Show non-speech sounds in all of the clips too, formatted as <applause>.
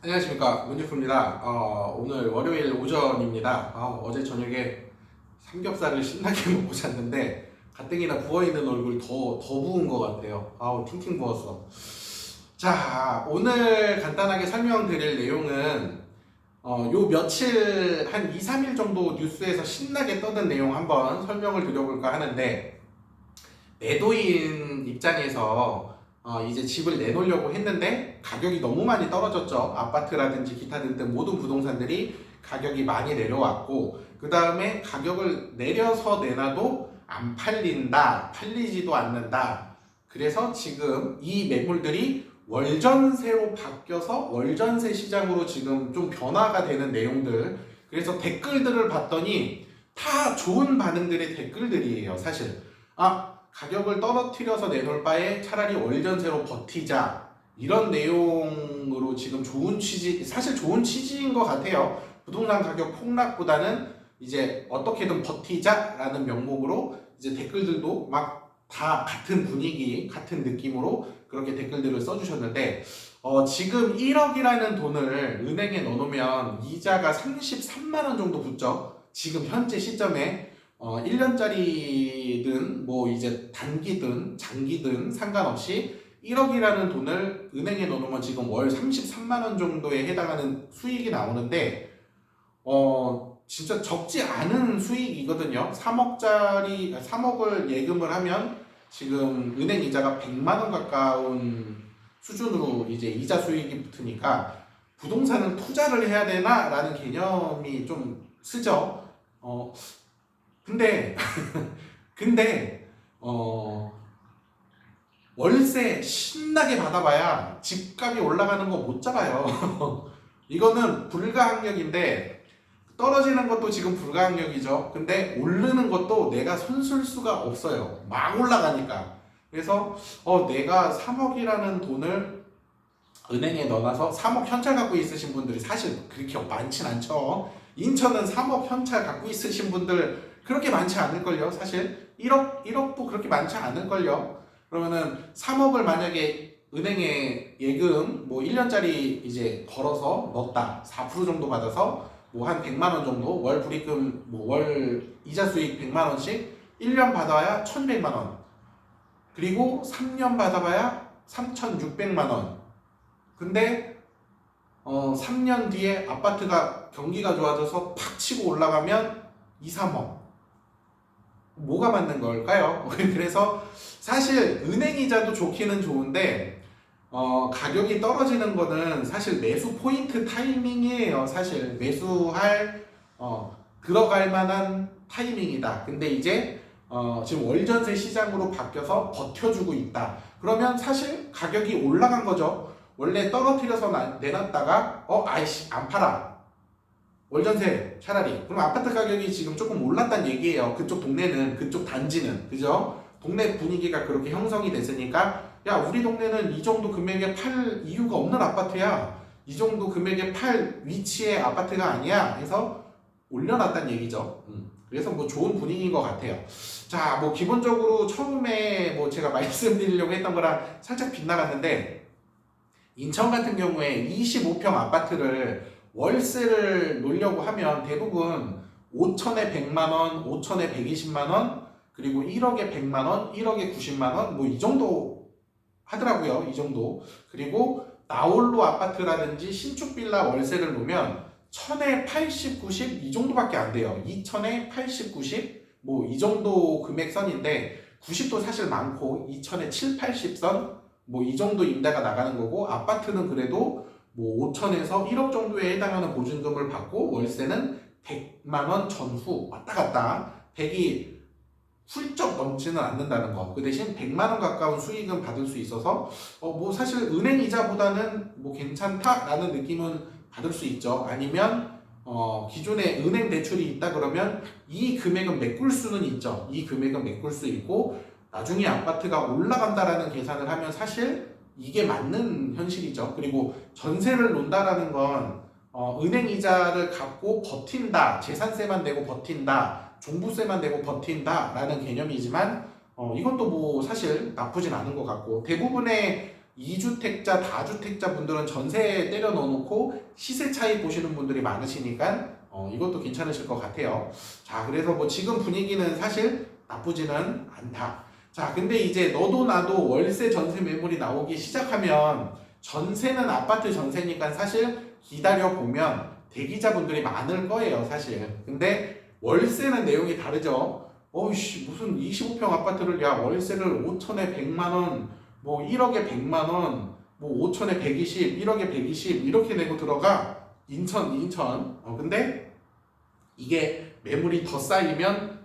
안녕하십니까 문주프입니다. 어, 오늘 월요일 오전입니다. 아, 어제 저녁에 삼겹살을 신나게 <laughs> 먹고 잤는데 가뜩이나 부어있는 얼굴이 더, 더 부은 것 같아요. 아우 팅팅 부었어. 자 오늘 간단하게 설명드릴 내용은 어, 요 며칠 한 2, 3일 정도 뉴스에서 신나게 떠든 내용 한번 설명을 드려볼까 하는데 내도인 입장에서 어, 이제 집을 내놓으려고 했는데 가격이 너무 많이 떨어졌죠. 아파트라든지 기타 등등 모든 부동산들이 가격이 많이 내려왔고 그 다음에 가격을 내려서 내놔도 안 팔린다, 팔리지도 않는다. 그래서 지금 이 매물들이 월전세로 바뀌어서 월전세 시장으로 지금 좀 변화가 되는 내용들. 그래서 댓글들을 봤더니 다 좋은 반응들의 댓글들이에요, 사실. 아, 가격을 떨어뜨려서 내놓을 바에 차라리 월전세로 버티자. 이런 내용으로 지금 좋은 취지 사실 좋은 취지인 것 같아요. 부동산 가격 폭락보다는 이제 어떻게든 버티자라는 명목으로 이제 댓글들도 막 다 같은 분위기 같은 느낌으로 그렇게 댓글들을 써주셨는데 어, 지금 1억이라는 돈을 은행에 넣어놓으면 이자가 33만 원 정도 붙죠. 지금 현재 시점에 어, 1년짜리든 뭐 이제 단기든 장기든 상관없이 1억이라는 돈을 은행에 넣어놓으면 지금 월 33만 원 정도에 해당하는 수익이 나오는데 어 진짜 적지 않은 수익이거든요. 3억짜리 3억을 예금을 하면 지금 은행 이자가 100만 원 가까운 수준으로 이제 이자 수익이 붙으니까 부동산은 투자를 해야 되나라는 개념이 좀 쓰죠. 어 근데 근데 어 월세 신나게 받아봐야 집값이 올라가는 거 못 잡아요. <laughs> 이거는 불가항력인데 떨어지는 것도 지금 불가항력이죠. 근데 오르는 것도 내가 손쓸 수가 없어요. 막 올라가니까. 그래서 어 내가 3억이라는 돈을 은행에 넣어놔서 3억 현찰 갖고 있으신 분들이 사실 그렇게 많진 않죠. 인천은 3억 현찰 갖고 있으신 분들 그렇게 많지 않을걸요, 사실. 1억, 1억도 그렇게 많지 않을걸요. 그러면은 3억을 만약에 은행에 예금 뭐 1년짜리 이제 걸어서 넣었다. 4% 정도 받아서 뭐 한 100만 원 정도 월 불입금 뭐 월 이자 수익 100만 원씩 1년 받아야 1,100만 원. 그리고 3년 받아봐야 3,600만 원. 근데 어 3년 뒤에 아파트가 경기가 좋아져서 팍 치고 올라가면 2, 3억. 뭐가 맞는 걸까요? <laughs> 그래서 사실 은행 이자도 좋기는 좋은데 어, 가격이 떨어지는 거는 사실 매수 포인트 타이밍이에요. 사실 매수할 어, 들어갈 만한 타이밍이다. 근데 이제 어, 지금 월전세 시장으로 바뀌어서 버텨주고 있다. 그러면 사실 가격이 올라간 거죠. 원래 떨어뜨려서 나- 내놨다가 어 아이씨 안 팔아. 월전세 차라리. 그럼 아파트 가격이 지금 조금 올랐단 얘기예요. 그쪽 동네는 그쪽 단지는. 그죠? 동네 분위기가 그렇게 형성이 됐으니까 야 우리 동네는 이 정도 금액에 팔 이유가 없는 아파트야. 이 정도 금액에 팔 위치의 아파트가 아니야. 해서 올려놨단 얘기죠. 음, 그래서 뭐 좋은 분위기인 것 같아요. 자 뭐 기본적으로 처음에 뭐 제가 <laughs> 말씀드리려고 했던 거랑 살짝 빗나갔는데 인천 같은 경우에 25평 아파트를 월세를 놓으려고 하면 대부분 5천에 100만 원, 5천에 120만 원, 그리고 1억에 100만 원, 1억에 90만 원, 뭐 이 정도 하더라고요. 이 정도. 그리고 나홀로 아파트라든지 신축 빌라 월세를 놓으면 1000에 80, 90 이 정도밖에 안 돼요. 2000에 80, 90 뭐 이 정도 금액선인데 90도 사실 많고 2000에 7, 80선 뭐 이 정도 임대가 나가는 거고 아파트는 그래도 뭐 5천에서 1억 정도에 해당하는 보증금을 받고 월세는 100만 원 전후 왔다 갔다 100이 훌쩍 넘지는 않는다는 거. 그 대신 100만 원 가까운 수익은 받을 수 있어서 어 뭐 사실 은행 이자보다는 뭐 괜찮다라는 느낌은 받을 수 있죠. 아니면 어 기존에 은행 대출이 있다 그러면 이 금액은 메꿀 수는 있죠. 이 금액은 메꿀 수 있고 나중에 아파트가 올라간다라는 계산을 하면 사실 이게 맞는 현실이죠. 그리고 전세를 놓는다라는 건 어, 은행 이자를 갚고 버틴다, 재산세만 내고 버틴다, 종부세만 내고 버틴다라는 개념이지만 어, 이것도 뭐 사실 나쁘진 않은 것 같고 대부분의 2주택자, 다주택자 분들은 전세 때려 넣어놓고 시세 차이 보시는 분들이 많으시니까 어, 이것도 괜찮으실 것 같아요. 자, 그래서 뭐 지금 분위기는 사실 나쁘지는 않다. 자, 근데 이제 너도 나도 월세 전세 매물이 나오기 시작하면 전세는 아파트 전세니까 사실 기다려 보면 대기자분들이 많을 거예요, 사실. 근데 월세는 내용이 다르죠. 어이씨, 무슨 25평 아파트를 야, 월세를 5천에 100만 원, 뭐 1억에 100만 원, 뭐 5천에 120, 1억에 120 이렇게 내고 들어가 인천, 인천. 어, 근데 이게 매물이 더 쌓이면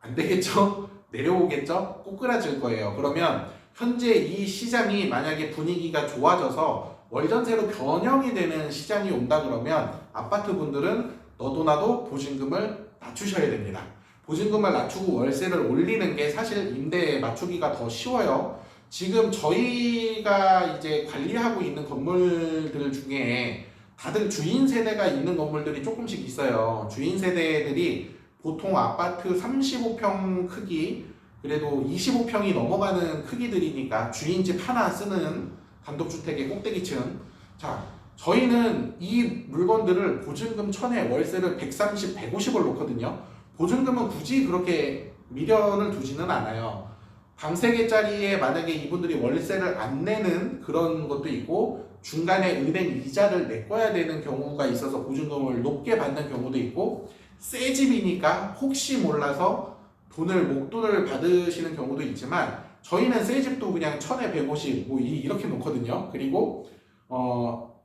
안 되겠죠? 내려오겠죠? 꼬꾸라질 거예요. 그러면 현재 이 시장이 만약에 분위기가 좋아져서 월전세로 변형이 되는 시장이 온다 그러면 아파트 분들은 너도 나도 보증금을 낮추셔야 됩니다. 보증금을 낮추고 월세를 올리는 게 사실 임대에 맞추기가 더 쉬워요. 지금 저희가 이제 관리하고 있는 건물들 중에 다들 주인 세대가 있는 건물들이 조금씩 있어요. 주인 세대들이 보통 아파트 35평 크기, 그래도 25평이 넘어가는 크기들이니까 주인집 하나 쓰는 단독주택의 꼭대기층. 자, 저희는 이 물건들을 보증금 1000에 월세를 130, 150을 놓거든요. 보증금은 굳이 그렇게 미련을 두지는 않아요. 방 3개짜리에 만약에 이분들이 월세를 안 내는 그런 것도 있고 중간에 은행 이자를 메꿔야 되는 경우가 있어서 보증금을 높게 받는 경우도 있고 새 집이니까 혹시 몰라서 돈을 목돈을 받으시는 경우도 있지만 저희는 새 집도 그냥 천에 150, 뭐 이- 이렇게 놓거든요. 그리고 어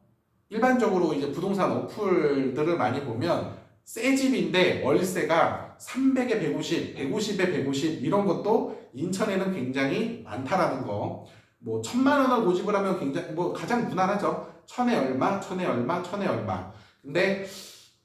일반적으로 이제 부동산 어플들을 많이 보면 새 집인데 월세가 300에 150, 150에 150 이런 것도 인천에는 굉장히 많다라는 거. 뭐 천만 원을 고집을 하면 굉장히 뭐 가장 무난하죠. 천에 얼마, 천에 얼마, 천에 얼마. 근데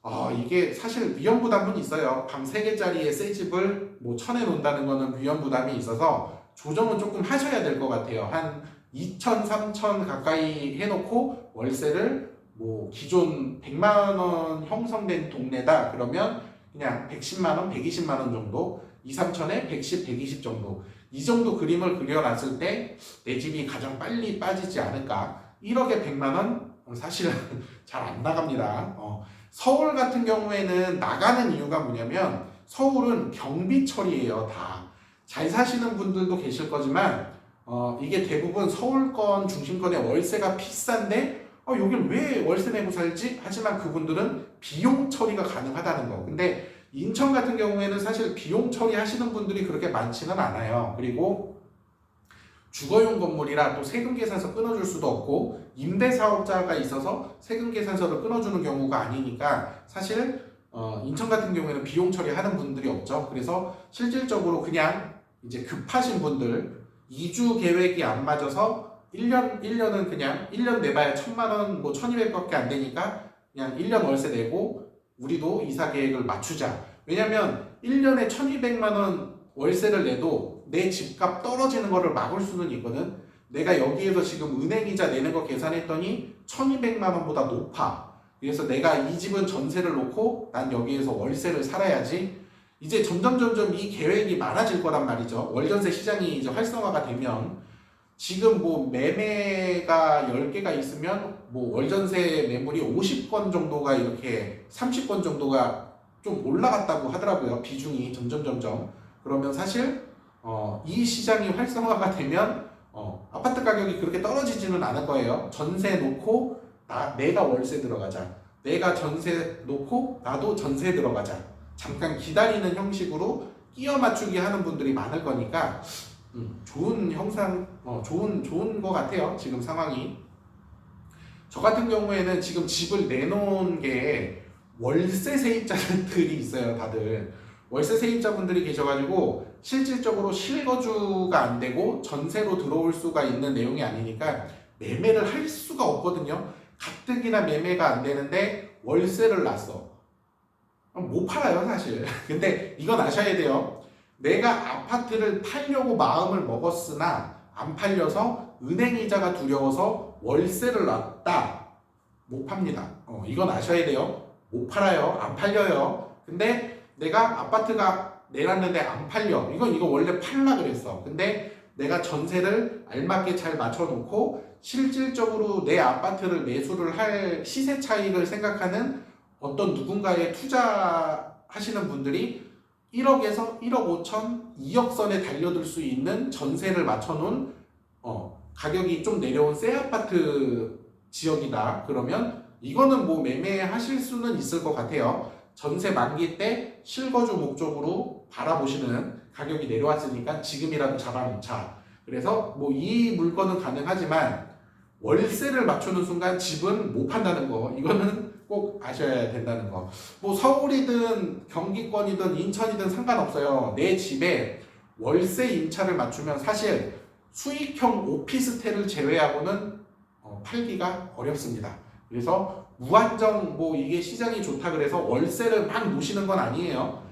어, 이게 사실 위험 부담은 있어요. 방 3개짜리의 새 집을 뭐 천에 놓는다는 거는 위험 부담이 있어서 조정은 조금 하셔야 될 것 같아요. 한 2천, 3천 가까이 해놓고 월세를 뭐 기존 100만 원 형성된 동네다 그러면 그냥 110만 원, 120만 원 정도, 2, 3천에 110, 120 정도 이 정도 그림을 그려놨을 때 내 집이 가장 빨리 빠지지 않을까? 1억에 100만 원 사실은 <laughs> 잘 안 나갑니다. 어, 서울 같은 경우에는 나가는 이유가 뭐냐면 서울은 경비철이에요 다. 잘 사시는 분들도 계실 거지만 어, 이게 대부분 서울권 중심권의 월세가 비싼데 어, 여길 왜 월세 내고 살지? 하지만 그분들은 비용 처리가 가능하다는 거. 근데 인천 같은 경우에는 사실 비용 처리하시는 분들이 그렇게 많지는 않아요. 그리고 주거용 건물이라 또 세금 계산서 끊어줄 수도 없고 임대 사업자가 있어서 세금 계산서를 끊어주는 경우가 아니니까 사실 어, 인천 같은 경우에는 비용 처리하는 분들이 없죠. 그래서 실질적으로 그냥 이제 급하신 분들 2주 계획이 안 맞아서 1년 1년은 그냥 1년 내봐야 1000만 원, 뭐 1200밖에 안 되니까 그냥 1년 월세 내고 우리도 이사 계획을 맞추자. 왜냐면 1년에 1200만 원 월세를 내도 내 집값 떨어지는 거를 막을 수는 있거든. 내가 여기에서 지금 은행이자 내는 거 계산했더니 1200만 원보다 높아. 그래서 내가 이 집은 전세를 놓고 난 여기에서 월세를 살아야지. 이제 점점 점점 이 계획이 많아질 거란 말이죠. 월전세 시장이 이제 활성화가 되면 지금 뭐 매매가 10개가 있으면 뭐 월전세 매물이 50건 정도가 이렇게 30건 정도가 좀 올라갔다고 하더라고요. 비중이 점점 점점. 그러면 사실 어, 이 시장이 활성화가 되면 어, 아파트 가격이 그렇게 떨어지지는 않을 거예요. 전세 놓고 나 내가 월세 들어가자. 내가 전세 놓고 나도 전세 들어가자. 잠깐 기다리는 형식으로 끼어 맞추기 하는 분들이 많을 거니까 음, 좋은 형상, 어, 좋은 좋은 거 같아요. 지금 상황이. 저 같은 경우에는 지금 집을 내놓은 게 월세 세입자들이 있어요, 다들. 월세 세입자분들이 계셔가지고 실질적으로 실거주가 안 되고 전세로 들어올 수가 있는 내용이 아니니까 매매를 할 수가 없거든요. 가뜩이나 매매가 안 되는데 월세를 놨어. 못 팔아요, 사실. <laughs> 근데 이건 아셔야 돼요. 내가 아파트를 팔려고 마음을 먹었으나 안 팔려서 은행 이자가 두려워서 월세를 놨다. 못 팝니다. 어, 이건 아셔야 돼요. 못 팔아요. 안 팔려요. 근데 내가 아파트가 내놨는데 안 팔려. 이건 이거 원래 팔라 그랬어. 근데 내가 전세를 알맞게 잘 맞춰놓고 실질적으로 내 아파트를 매수를 할 시세 차익을 생각하는 어떤 누군가에 투자하시는 분들이 1억에서 1억 5천, 2억 선에 달려들 수 있는 전세를 맞춰놓은 어, 가격이 좀 내려온 새 아파트 지역이다. 그러면 이거는 뭐 매매하실 수는 있을 것 같아요. 전세 만기 때 실거주 목적으로 바라보시는 가격이 내려왔으니까 지금이라도 잡아놓자. 그래서 뭐 이 물건은 가능하지만 월세를 맞추는 순간 집은 못 판다는 거 이거는 꼭 아셔야 된다는 거. 뭐 서울이든 경기권이든 인천이든 상관없어요. 내 집에 월세 임차를 맞추면 사실 수익형 오피스텔을 제외하고는 어, 팔기가 어렵습니다. 그래서 무한정 뭐 이게 시장이 좋다 그래서 월세를 막 놓으시는 건 아니에요.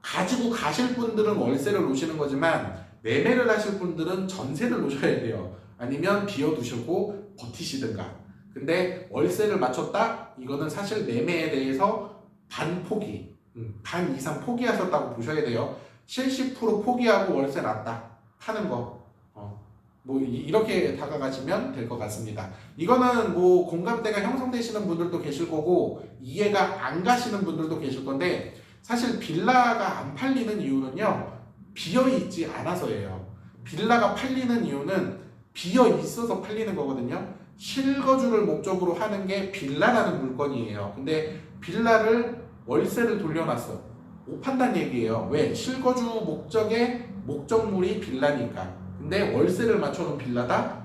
가지고 가실 분들은 월세를 놓으시는 거지만 매매를 하실 분들은 전세를 놓으셔야 돼요. 아니면 비워두시고 버티시든가. 근데 월세를 맞췄다? 이거는 사실 매매에 대해서 반 포기, 음, 반 이상 포기하셨다고 보셔야 돼요. 70% 포기하고 월세 났다. 하는 거. 어, 뭐 이- 이렇게 다가가시면 될 것 같습니다. 이거는 뭐 공감대가 형성되시는 분들도 계실 거고 이해가 안 가시는 분들도 계실 건데 사실 빌라가 안 팔리는 이유는요 비어 있지 않아서예요. 빌라가 팔리는 이유는 비어 있어서 팔리는 거거든요. 실거주를 목적으로 하는 게 빌라라는 물건이에요. 근데 빌라를 월세를 돌려놨어. 못 판다는 얘기예요. 왜? 실거주 목적의 목적물이 빌라니까. 근데 월세를 맞춰놓은 빌라다?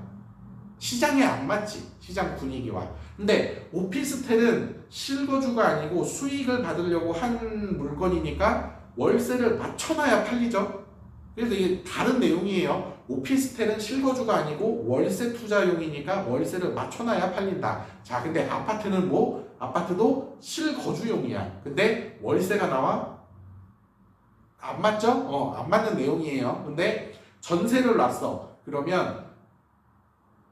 시장에 안 맞지. 시장 분위기와. 근데 오피스텔은 실거주가 아니고 수익을 받으려고 한 물건이니까 월세를 맞춰놔야 팔리죠. 그래서 이게 다른 내용이에요. 오피스텔은 실거주가 아니고 월세 투자용이니까 월세를 맞춰놔야 팔린다. 자, 근데 아파트는 뭐? 아파트도 실거주용이야. 근데 월세가 나와? 안 맞죠? 어, 안 맞는 내용이에요. 근데 전세를 놨어. 그러면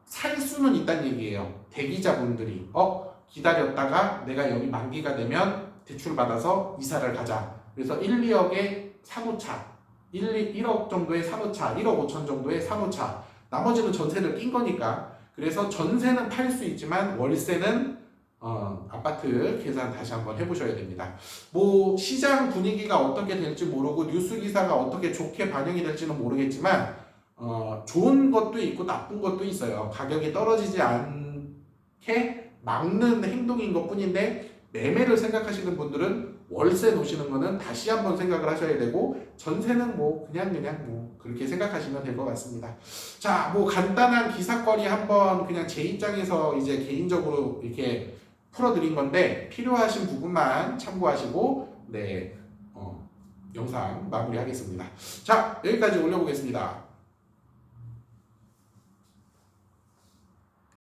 살 수는 있다는 얘기예요. 대기자분들이 어 기다렸다가 내가 여기 만기가 되면 대출 받아서 이사를 가자. 그래서 1, 2억의 사무차, 1, 1억 정도의 사무차, 1억 5천 정도의 사무차. 나머지는 전세를 낀 거니까. 그래서 전세는 팔 수 있지만 월세는 어, 아파트 계산 다시 한번 해보셔야 됩니다. 뭐 시장 분위기가 어떻게 될지 모르고 뉴스 기사가 어떻게 좋게 반영이 될지는 모르겠지만 어, 좋은 것도 있고 나쁜 것도 있어요. 가격이 떨어지지 않게 막는 행동인 것 뿐인데 매매를 생각하시는 분들은 월세 놓으시는 거는 다시 한번 생각을 하셔야 되고 전세는 뭐 그냥 그냥 뭐 그렇게 생각하시면 될 것 같습니다. 자, 뭐 간단한 기사거리 한번 그냥 제 입장에서 이제 개인적으로 이렇게 풀어드린 건데 필요하신 부분만 참고하시고 네 어, 영상 마무리하겠습니다. 자 여기까지 올려보겠습니다.